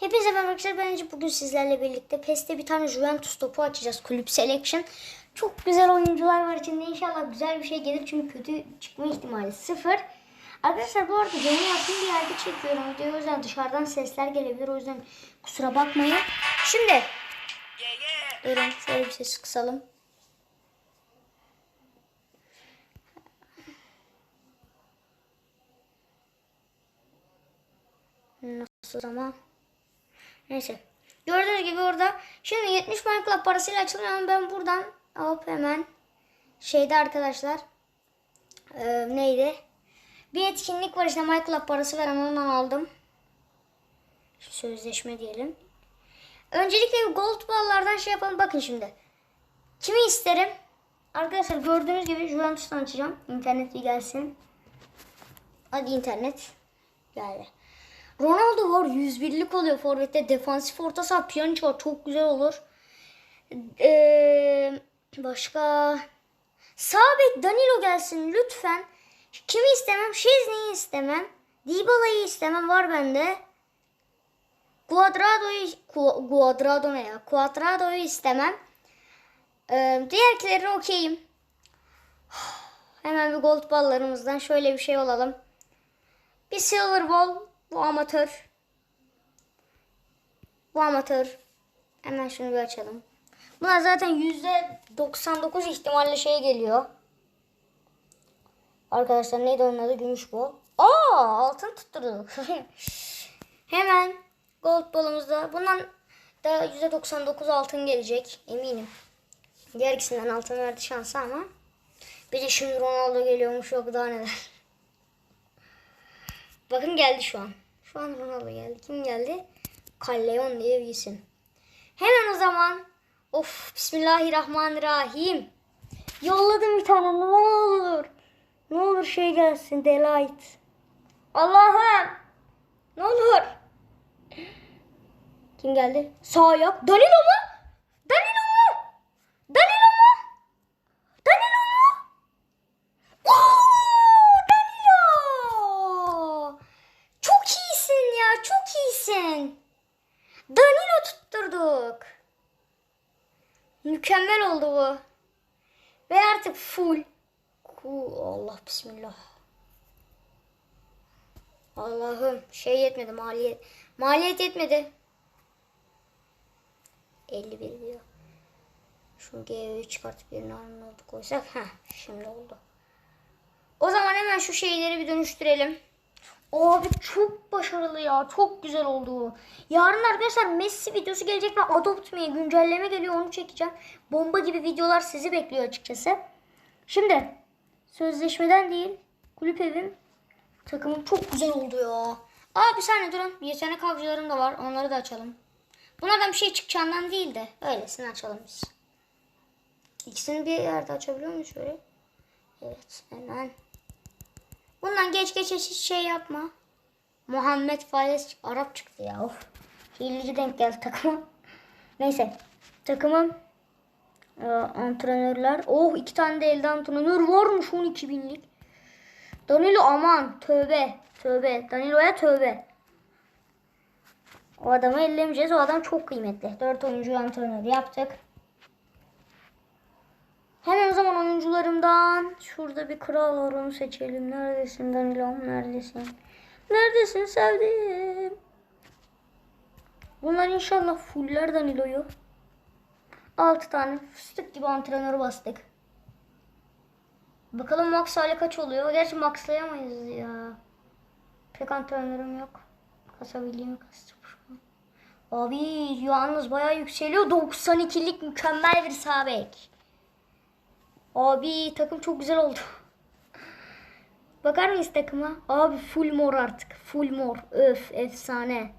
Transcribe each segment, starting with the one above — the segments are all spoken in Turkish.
Hepinize merhaba arkadaşlar. Ben. Bugün sizlerle birlikte PES'te bir tane Juventus topu açacağız. Kulüp Selection. Çok güzel oyuncular var içinde. İnşallah güzel bir şey gelir. Çünkü kötü çıkma ihtimali sıfır. Arkadaşlar bu arada canı yakın bir yerde çekiyorum videoyu. O yüzden dışarıdan sesler gelebilir. O yüzden kusura bakmayın. Şimdi. Durun şöyle bir ses kısalım. Nasıl ama? Neyse. Gördüğünüz gibi orada şimdi 70 Minecraft parasıyla açılıyor ama ben buradan hop hemen şeyde arkadaşlar e, neydi? Bir etkinlik var işte Minecraft parası veren ondan aldım. Sözleşme diyelim. Öncelikle gold ball'lardan şey yapalım. Bakın şimdi. Kimi isterim? Arkadaşlar gördüğünüz gibi Juventus'tan açacağım. İnternet bir gelsin. Hadi internet. Geldi. Ronaldo var 101'lik oluyor forvette. Defansif orta saha Pjanic var. Çok güzel olur. Ee, başka sağ bek Danilo gelsin lütfen. Kimi istemem? Şezni'yi istemem. Dybala'yı istemem. Var bende. Cuadrado'yu Cu- Cuadrado ne ya? Cuadrado'yu istemem. Ee, diğerkilerini okeyim. Hemen bir gold ballarımızdan şöyle bir şey olalım. Bir silver ball. Bu amatör. Bu amatör. Hemen şunu bir açalım. Bunlar zaten yüzde 99 ihtimalle şey geliyor. Arkadaşlar neydi onun adı? Gümüş bol. Aa altın tutturduk. Hemen gold bolumuzda. Bundan da yüzde 99 altın gelecek. Eminim. Diğer ikisinden altın verdi şansı ama. Bir de şimdi Ronaldo geliyormuş yok daha neler. Bakın geldi şu an. Şu an Ronaldo geldi. Kim geldi? Callejon diye bir isim. Hemen o zaman of Bismillahirrahmanirrahim. Yolladım bir tane ne olur. Ne olur şey gelsin Delight. Allah'ım. Ne olur. Kim geldi? Sağ ayak. Danilo mu? Danilo mu? Danilo mu? Danilo mu? Oo, Danilo! Çok iyisin ya, çok iyisin. Danilo tutturduk. Mükemmel oldu bu. Ve artık full. Allah bismillah. Allah'ım şey yetmedi maliyet. Maliyet yetmedi. 51 diyor. Şu G3 çıkartıp yerine Arnold'u koysak. Heh şimdi oldu. O zaman hemen şu şeyleri bir dönüştürelim. Abi çok başarılı ya. Çok güzel oldu. Yarın arkadaşlar Messi videosu gelecek ve Adopt Me güncelleme geliyor onu çekeceğim. Bomba gibi videolar sizi bekliyor açıkçası. Şimdi sözleşmeden değil kulüp evim takımım çok güzel oldu ya. Aa bir saniye durun. Yetenek avcılarım da var. Onları da açalım. Bunlardan bir şey çıkacağından değil de öylesine açalım biz. İkisini bir yerde açabiliyor muyuz şöyle? Evet hemen. Bundan geç geç hiç şey yapma. Muhammed Faiz Arap çıktı ya. Of. Hileci denk geldi takıma. Neyse. Takımım e, antrenörler. Oh iki tane de elde antrenör varmış 12 binlik. Danilo aman tövbe tövbe. Danilo'ya tövbe. O adamı ellemeyeceğiz. O adam çok kıymetli. 4 oyuncu antrenör yaptık. Hemen o zaman oyuncularımdan şurada bir kral var seçelim. Neredesin Danilo? Neredesin? Neredesin sevdiğim? Bunlar inşallah fuller Danilo'yu. 6 tane fıstık gibi antrenörü bastık. Bakalım max hali kaç oluyor? Gerçi maxlayamayız ya. Pek antrenörüm yok. Kasabildiğimi kastım. Abi yalnız bayağı yükseliyor. 92'lik mükemmel bir sağ bek. Abi takım çok güzel oldu. Bakar mıyız takıma? Abi full mor artık. Full mor. Öf efsane.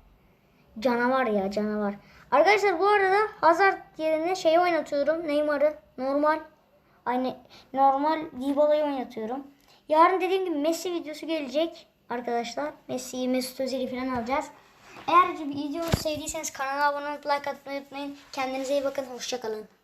Canavar ya canavar. Arkadaşlar bu arada Hazard yerine şey oynatıyorum. Neymar'ı. Normal. Aynı normal Dybala'yı oynatıyorum. Yarın dediğim gibi Messi videosu gelecek arkadaşlar. Messi'yi Mesut Özil'i falan alacağız. Eğer videomu sevdiyseniz kanala abone olup like atmayı unutmayın. Kendinize iyi bakın. Hoşçakalın.